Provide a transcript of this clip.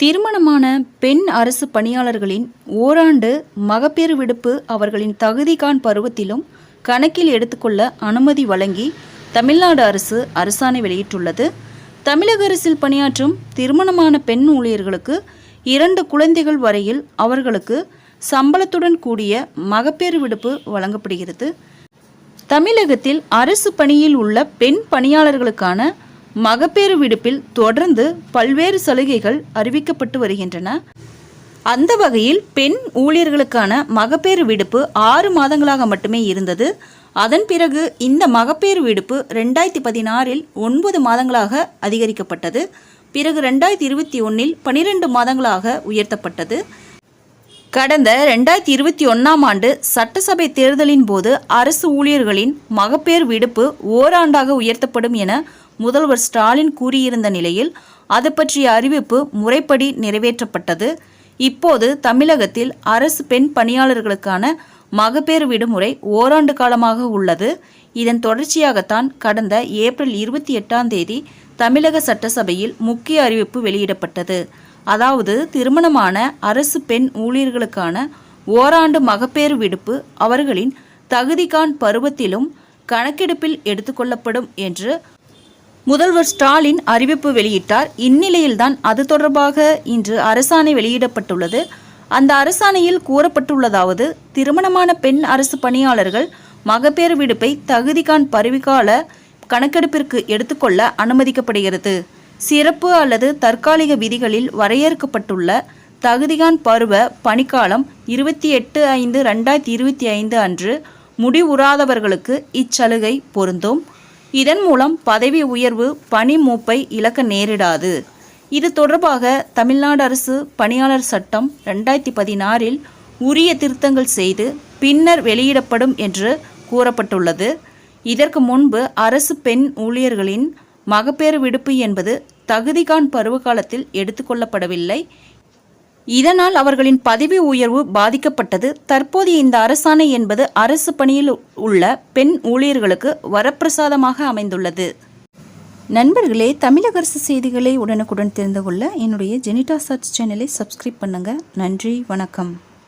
திருமணமான பெண் அரசு பணியாளர்களின் ஓராண்டு மகப்பேறு விடுப்பு அவர்களின் தகுதிகான் பருவத்திலும் கணக்கில் எடுத்துக்கொள்ள அனுமதி வழங்கி தமிழ்நாடு அரசு அரசாணை வெளியிட்டுள்ளது. தமிழக அரசில் பணியாற்றும் திருமணமான பெண் ஊழியர்களுக்கு இரண்டு குழந்தைகள் வரையில் அவர்களுக்கு சம்பளத்துடன் கூடிய மகப்பேறு விடுப்பு வழங்கப்படுகிறது. தமிழகத்தில் அரசு பணியில் உள்ள பெண் பணியாளர்களுக்கான மகப்பேறு விடுப்பில் தொடர்ந்து பல்வேறு சலுகைகள் அறிவிக்கப்பட்டு வருகின்றன. அந்த வகையில் பெண் ஊழியர்களுக்கான மகப்பேறு விடுப்பு ஆறு மாதங்களாக மட்டுமே இருந்தது. அதன் பிறகு இந்த மகப்பேறு விடுப்பு ரெண்டாயிரத்தி பதினாறில் ஒன்பது மாதங்களாக அதிகரிக்கப்பட்டது. பிறகு ரெண்டாயிரத்தி இருபத்தி ஒன்றில் பனிரெண்டு மாதங்களாக உயர்த்தப்பட்டது. கடந்த ரெண்டாயிரத்தி இருபத்தி ஒன்றாம் ஆண்டு சட்டசபை தேர்தலின் போது அரசு ஊழியர்களின் மகப்பேறு விடுப்பு ஓராண்டாக உயர்த்தப்படும் என முதல்வர் ஸ்டாலின் கூறியிருந்த நிலையில் அது பற்றிய அறிவிப்பு முறைப்படி நிறைவேற்றப்பட்டது. இப்போது தமிழகத்தில் அரசு பெண் பணியாளர்களுக்கான மகப்பேறு விடுமுறை ஓராண்டு காலமாக உள்ளது. இதன் தொடர்ச்சியாகத்தான் கடந்த ஏப்ரல் இருபத்தி எட்டாம் தேதி தமிழக சட்டசபையில் முக்கிய அறிவிப்பு வெளியிடப்பட்டது. அதாவது திருமணமான அரசு பெண் ஊழியர்களுக்கான ஓராண்டு மகப்பேறு விடுப்பு அவர்களின் தகுதிகான் பருவத்திலும் கணக்கெடுப்பில் எடுத்துக்கொள்ளப்படும் என்று முதல்வர் ஸ்டாலின் அறிவிப்பு வெளியிட்டார். இந்நிலையில்தான் அது தொடர்பாக இன்று அரசாணை வெளியிடப்பட்டுள்ளது. அந்த அரசாணையில் கூறப்பட்டுள்ளதாவது திருமணமான பெண் அரசு பணியாளர்கள் மகப்பேறு விடுப்பை தகுதிகான் பருவிகால கணக்கெடுப்பிற்கு எடுத்துக்கொள்ள அனுமதிக்கப்படுகிறது. சிறப்பு அல்லது தற்காலிக விதிகளில் வரையறுக்கப்பட்டுள்ள தகுதிகான் பருவ பணிக்காலம் இருபத்தி எட்டு ஐந்து ரெண்டாயிரத்தி இருபத்தி ஐந்து அன்று முடிவுறாதவர்களுக்கு இச்சலுகை பொருந்தும். இதன் மூலம் பதவி உயர்வு பணி மூப்பை இழக்க நேரிடாது. இது தொடர்பாக தமிழ்நாடு அரசு பணியாளர் சட்டம் ரெண்டாயிரத்தி பதினாறில் உரிய திருத்தங்கள் செய்து பின்னர் வெளியிடப்படும் என்று கூறப்பட்டுள்ளது. இதற்கு முன்பு அரசு பெண் ஊழியர்களின் மகப்பேறு விடுப்பு என்பது தகுதிகான் பருவகாலத்தில் எடுத்துக்கொள்ளப்படவில்லை இதனால் அவர்களின் பதவி உயர்வு பாதிக்கப்பட்டது. தற்போதைய இந்த அரசாணை என்பது அரசு பணியில் உள்ள பெண் ஊழியர்களுக்கு வரப்பிரசாதமாக அமைந்துள்ளது. நண்பர்களே தமிழக அரசு செய்திகளை உடனுக்குடன் தெரிந்து கொள்ள என்னுடைய ஜெனிடா சர்ச் சேனலை சப்ஸ்கிரைப் பண்ணுங்கள் நன்றி வணக்கம்.